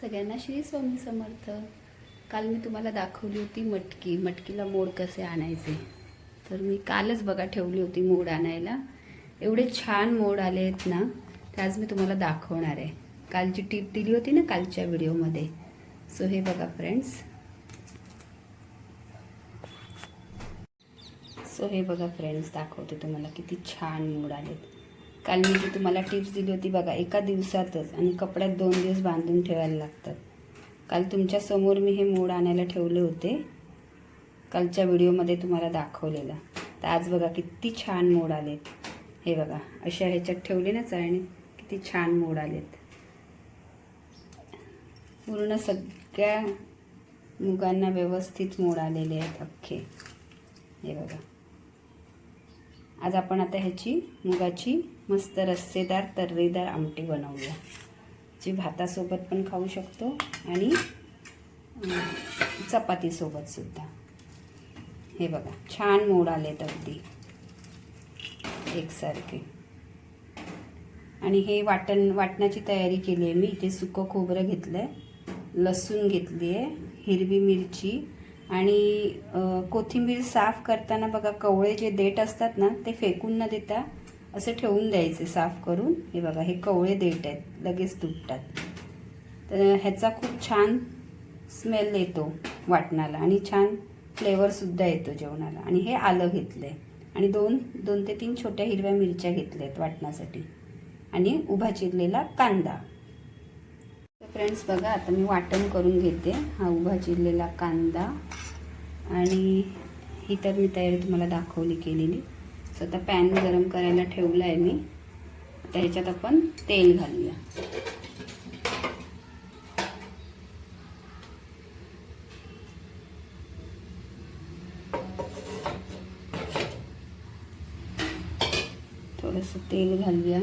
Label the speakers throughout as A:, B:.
A: सगळ्यांना श्री स्वामी समर्थ. काल मी तुम्हाला दाखवली होती मटकी. मटकीला मोड कसे आणायचे? तर मी कालच बघा ठेवली होती मोड आणायला. एवढे छान मोड आले आहेत ना ते आज मी तुम्हाला दाखवणार आहे. कालची टीप दिली होती ना कालच्या व्हिडिओमध्ये. सो हे बघा फ्रेंड्स सो हे बघा फ्रेंड्स दाखवते तुम्हाला किती छान मोड आलेत. काल मी जी तुम्हाला टिप्स दिली होती बघा एका दिवसातच आणि कपड्यात दोन दिवस बांधून ठेवायला लागतात. काल तुमच्यासमोर मी हे मोड आणायला ठेवले होते कालच्या व्हिडिओमध्ये तुम्हाला दाखवलेलं. तर आज बघा किती छान मोड आलेत. हे बघा अशा ह्याच्यात ठेवले ना चाळणी किती छान मोड आलेत. पूर्ण सगळ्या मुगांना व्यवस्थित मोड आलेले आहेत अख्खे. आज आपण आता ह्याची मुगाची मस्त रस्सेदार तर्रेदार आमटी बनवूया. जी भातासोबत पण खाऊ शकतो आणि चपातीसोबतसुद्धा हे बघा छान मोड आलेत अगदी. एकसारखे. आणि हे वाटण वाटणाची तयारी केली आहे मी. इथे सुकं खोबरं घेतलं आहे लसूण घेतली आहे हिरवी मिरची आणि कोथिंबीर साफ करताना बघा कवळे जे देठ असतात ना ते फेकून न देता असे ठेवून द्यायचे साफ करून. हे बघा हे कवळे देठ आहेत लगेच तुटतात. तर ह्याचा खूप छान स्मेल येतो वाटणाला आणि छान फ्लेवरसुद्धा येतो जेवणाला. आणि हे आलं घेतलं आहे आणि दोन दोन ते तीन छोट्या हिरव्या मिरच्या घेतल्या आहेत वाटण्यासाठी. आणि उभा चिरलेला कांदा. फ्रेंड्स बघा आता मी वाटण करून घेते. हा उभा चिरलेला कांदा. आणि ही तर मी तयारी तुम्हाला दाखवली केलेली. सो आता पॅन गरम करायला ठेवला आहे मी. आता ह्याच्यात आपण तेल घालूया. थोडंसं तेल घालूया.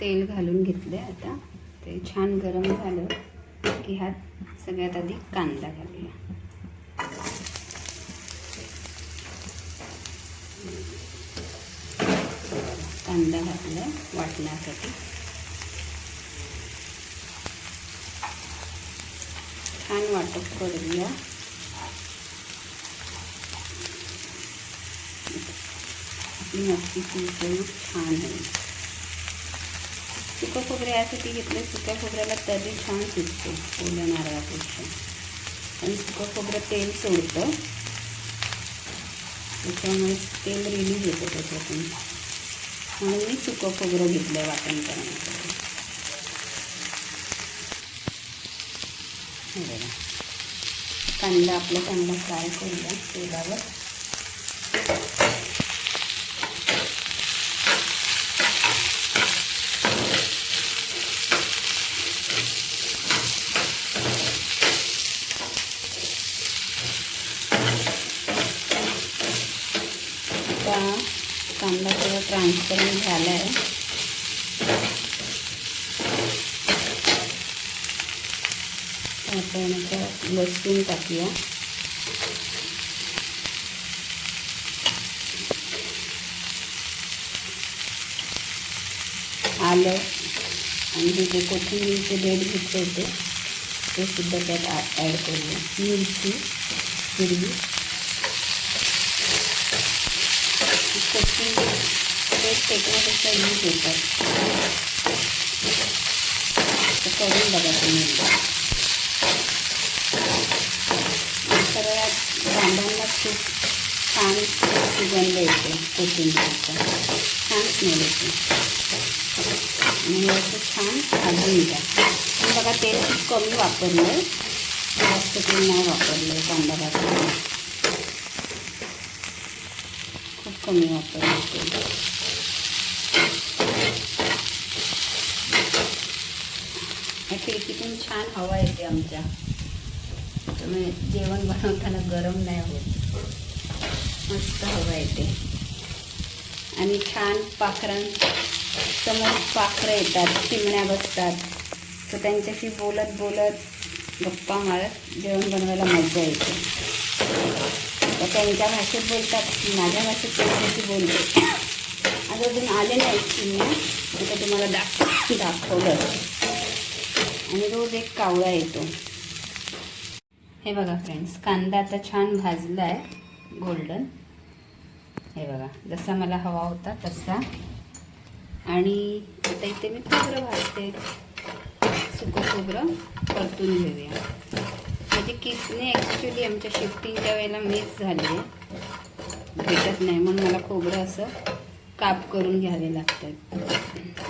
A: तेल घालून घेतलं आहे आता. ते छान गरम झालं की ह्यात सगळ्यात आधी कांदा घालूया. कांदा घातला वाटण्यासाठी. छान वाटप करूया. आपली मच्छीची उसळ छान आहे सुकं खोबरे यासाठी घेतलं सुक्या खोबऱ्याला तरी छान सुटतो ओल्या नारळापेक्षा. आणि सुकं खोबरं तेल सोडतं. त्याच्यामुळे तेल रिलीज येतं त्याच्यातून. म्हणून मी सुकं खोबरं घेतलं वाटण करण्यासाठी. बघा. कांदा आपला चांगला फ्राय करूया तेलावर. कांदा थोडा ट्रान्सपरंट झाला आहे आपण आता लसूण टाकूया आलं आणि जे होते ते कोथिंबीर बेड फेकण्यापेक्षा यूज होतात करून बघा तुम्ही एकदा. सगळ्या कांद्यांना खूप छान सुगंध येते कोथिंबीरचा छान स्मेल येते आणि असं छान भाजून घ्या बघा तेल खूप कमी वापरलं जास्त तेल नाही वापरलं कांदा भाजून खूप कमी वापरायचे खिडकीतून छान हवा येते आमच्या. त्यामुळे जेवण बनवताना गरम नाही होत. मस्त हवा येते. आणि छान पाखरां समोर पाखरं येतात चिमण्या बसतात. तर त्यांच्याशी बोलत बोलत गप्पा मारत जेवण बनवायला मजा येते. तर त्यांच्या भाषेत बोलतात माझ्या भाषेत त्यांच्याशी बोलते. आणि आज अजून आले नाही चिमण्या आता तुम्हाला दाख दाखवलं. आणि रोज एक कावळा येतो. हे बघा फ्रेंड्स कांदा आता छान भाजला आहे गोल्डन हे बघा जसा मला हवा होता तसा. आणि आता इथे मी खोबरं भाजते. सुकं खोबरं परतून घेऊया. माझी किसणी ॲक्च्युली आमच्या शिफ्टिंगच्या वेळेला मिस झाली आहे. भेटत नाही म्हणून मला खोबरं असं काप करून घ्यावे लागतात.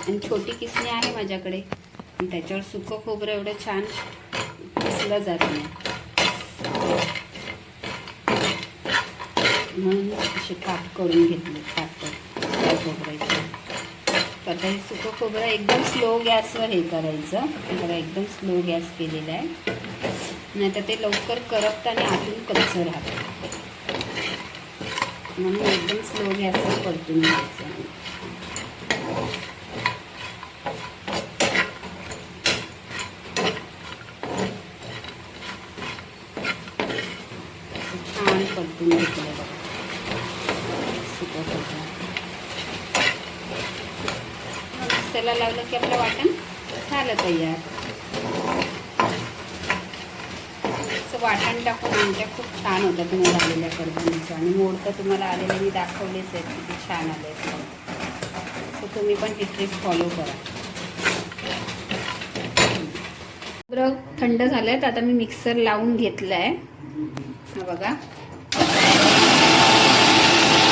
A: आणि छोटी किसणी आहे माझ्याकडे. पण त्याच्यावर सुकं खोबरं एवढं छान किसलं जात नाही. म्हणून असे काप करून घेतले काप सुक्या खोबऱ्याचे. तर आता हे सुकं खोबरं एकदम स्लो गॅसवर हे करायचं. बघा एकदम स्लो गॅस केलेला आहे. नाही तर ते लवकर करपतं आणि आतून कच्चं राहतं. म्हणून एकदम स्लो गॅसवर परतून घ्यायचं छान परतून घेतलं बघा सुकं खोबरं मिक्सरला लावलं की आपलं वाटण झालं तयार असं वाटण खूप छान होत्या तुम्ही आलेल्या कडधान्याचं आणि मोड तर तुम्हाला आलेले मी दाखवलेच आहेत किती छान आले तर तुम्ही पण ती ट्रिक फॉलो करा. बरं थंड झालं आहे तर आता मी मिक्सर लावून घेतलं आहे हा बघा.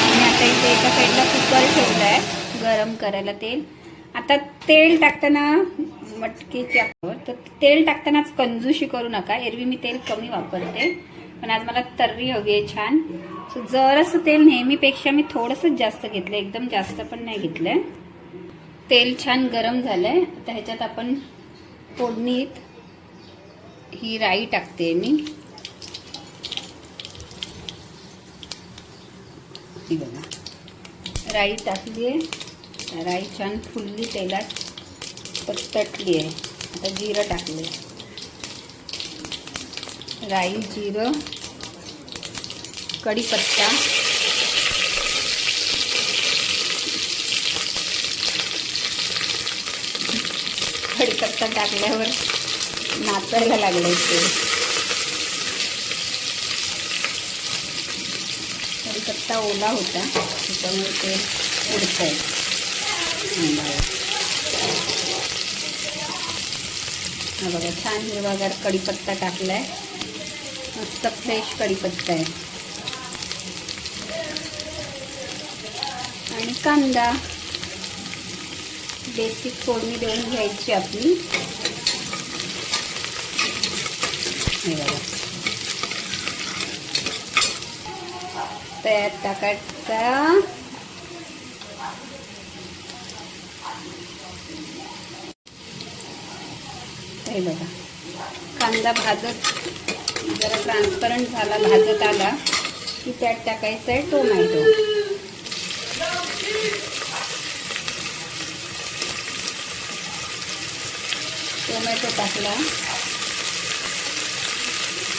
A: मी आता इथे एका साईडला कुकर ठेवलं आहे गरम करायला तेल. आता तेल टाकताना मटकीच्या तर तेल टाकतानाच कंजूशी करू नका एरवी मी तेल कमी वापरते. पण आज मला तर्री हवी आहे छान. सो जरासं तेल नेहमीपेक्षा मी थोडंसंच जास्त घेतलं एकदम जास्त पण नाही घेतलंय. तेल छान गरम झालंय. आता ह्याच्यात आपण फोडणीत ही राई टाकते मी. ही बघा. राई टाकली आहे. राई छान फुलली तेलात तटली आहे. आता जिरं टाकले राई जिरं कढीपत्ता कढीपत्ता टाकल्यावर नाचायला लागलं ते. कढीपत्ता ओला होता त्याच्यामुळे ते उडत आहे बघा छान हिरवागार कढीपत्ता टाकलाय. मस्त फ्रेश कढीपत्ता आहे. आणि कांदा. बेसिक फोडणी देऊन घ्यायची आपली. तयार टाकायचा. हे बघा. कांदा भाजत जरा ट्रान्सपरंट झाला भाजत आला की त्यात टाकायचं आहे टोमॅटो टोमॅटो टाकला.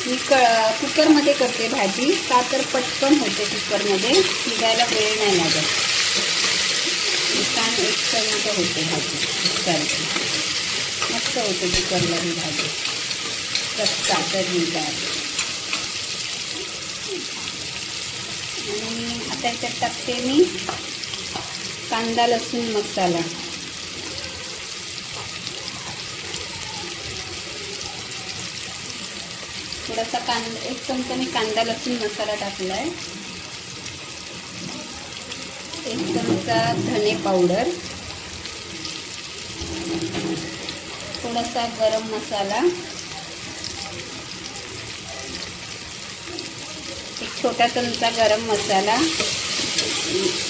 A: मी क कुकरमध्ये करते भाजी. का तर पटकन होते कुकरमध्ये शिजायला वेळ नाही लागत. छान एक चमचा होते भाजी. कुकरची मस्त होते कुकरला ही भाजी. रस्ता तर्रीदार आणि आता याच्यात टाकते मी कांदा लसूण मसाला. थोडासा कांदा एक चमचा मी कांदा लसूण मसाला टाकला आहे एक चमचा धने पावडर. थोडासा गरम मसाला. छोटा चमचा गरम मसाला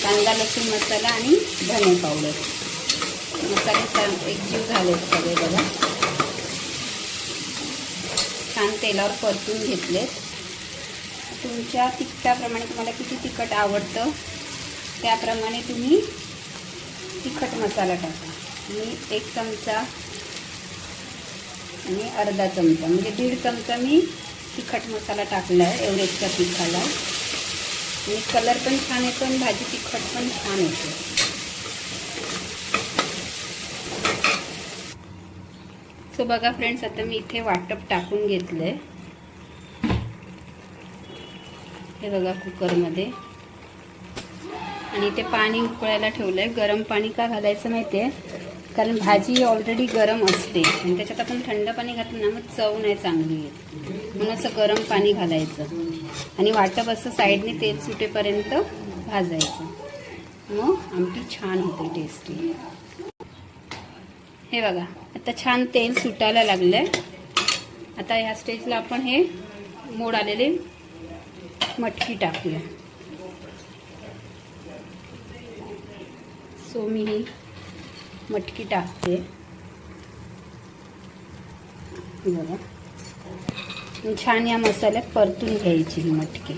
A: कांदा लसूण मसाला आणि धने पावडर. मसाले छान एकजीव झाले सगळे बघा. छान तेलावर परतून घेतलेत. तुमच्या तिखटाप्रमाणे तुम्हाला किती तिखट आवडतं त्याप्रमाणे तुम्ही तिखट मसाला टाका. मी एक चमचा आणि अर्धा चमचा म्हणजे दीड चमचा मी तिखट मसाला टाकला आहे एवढेच्या पिठाला. आणि कलर पण छान येतो आणि भाजी तिखट पण छान येतो. सो बघा फ्रेंड्स आता मी इथे वाटप टाकून घेतलं आहे हे बघा कुकरमध्ये. आणि इथे पाणी उकळायला ठेवलं आहे गरम पाणी का घालायचं माहिती आहे कारण भाजी ऑलरेडी गरम असते. आणि त्याच्यात आपण थंड पाणी घातलं ना मग चव नाही चांगली येत. म्हणून असं गरम पाणी घालायचं. आणि वाटप असं साईडने तेल सुटेपर्यंत भाजायचं. मग आमटी छान होते टेस्टी हे बघा आता छान तेल सुटायला लागलं आहे आता ह्या स्टेजला आपण हे मोड आलेले मटकी टाकूया. सो मी ही मटकी टाकते. बघा. छान या मसाल्यात परतून घ्यायची ही मटकी.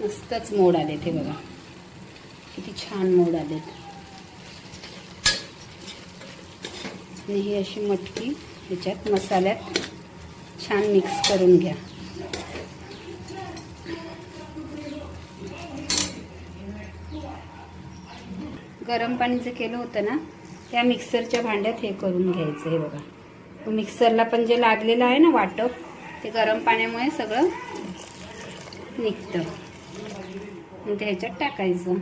A: मस्तच मोड आलेत हे बघा. किती छान मोड आलेत. आणि ही अशी मटकी ह्याच्यात मसाल्यात छान मिक्स करून घ्या. गरम पाणी जे केलं होतं ना त्या मिक्सरच्या भांड्यात हे करून घ्यायचं हे बघा. मिक्सरला पण जे लागलेलं आहे ना वाटप ते गरम पाण्यामुळे सगळं निघतं. आणि ते ह्याच्यात टाकायचं.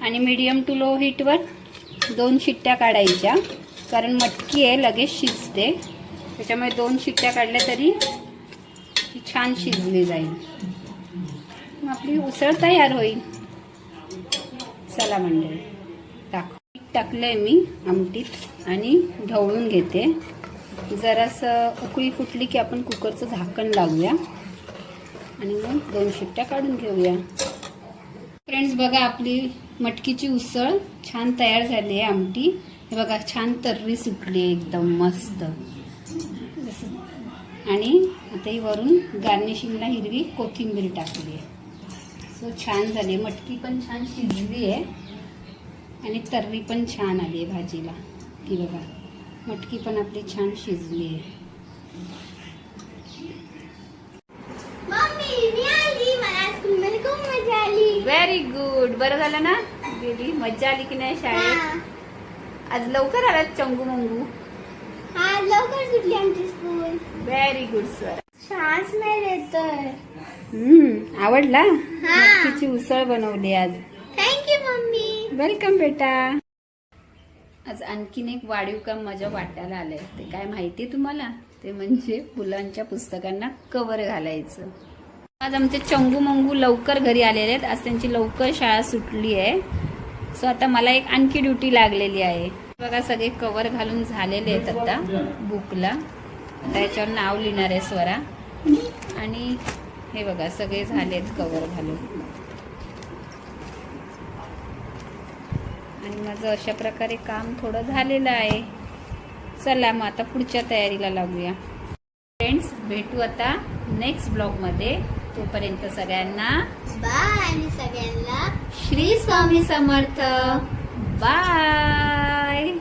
A: आणि मीडियम टू लो हीटवर दोन शिट्ट्या काढायच्या कारण मटकी आहे लगेच शिजते. त्याच्यामुळे दोन शिट्ट्या काढल्या तरी छान शिजली जाईल. मग आपली उसळ तयार होईल. चला मंडळी टाक. टाकलंय मी आमटीत आणि ढवळून घेते. जरासं उकळी फुटली की आपण कुकरचं झाकण लावूया. आणि मग दोन शिट्ट्या काढून घेऊया. फ्रेंड्स बघा आपली मटकीची उसळ छान तयार झाली आहे आमटी. हे बघा छान तर्री सुटली एकदम मस्त. आणि आता ही वरून गार्निशिंगला हिरवी कोथिंबीर टाकली आहे. सो छान झाली मटकी पण छान शिजली आहे. आणि तर्री पण छान आली आहे भाजीला. ती बघा मटकी पण आपली छान शिजली आहे. व्हेरी गुड बरं झालं ना? गेली. मज्जा आली की नाही शाळेत? आज लवकर आलात चंगू मंगू?
B: लवकर सुटली आमची स्कूल
A: व्हेरी गुड सर
B: छान स्मेल येतोय
A: हम्म आवडला?
B: हा.
A: मटकीची उसळ बनवली आज.
B: Thank you mummy.
A: वेलकम बेटा. आज आणखीन एक वाढीव काम माझ्या वाट्याला आलंय. ते काय माहिती तुम्हाला? ते म्हणजे मुलांच्या पुस्तकांना कवर घालायचं. आज आमचे चंगू मंगू लवकर घरी आलेले आहेत. आज त्यांची लवकर शाळा सुटली आहे. सो आता मला एक आणखी ड्युटी लागलेली आहे. बघा सगळे कवर घालून झालेले आहेत आता. बुकला आता याच्यावर नाव लिहिणार आहे स्वरा. आणि हे बघा सगळे झालेत कवर घालून. आणि माझं अशा प्रकारे काम थोडं झालेलं आहे. चला मग आता पुढच्या तयारीला लागूया. फ्रेंड्स भेटू आता नेक्स्ट ब्लॉगमध्ये तोपर्यंत सगळ्यांना
B: बाय आणि सगळ्यांना
A: श्री स्वामी समर्थ. बाय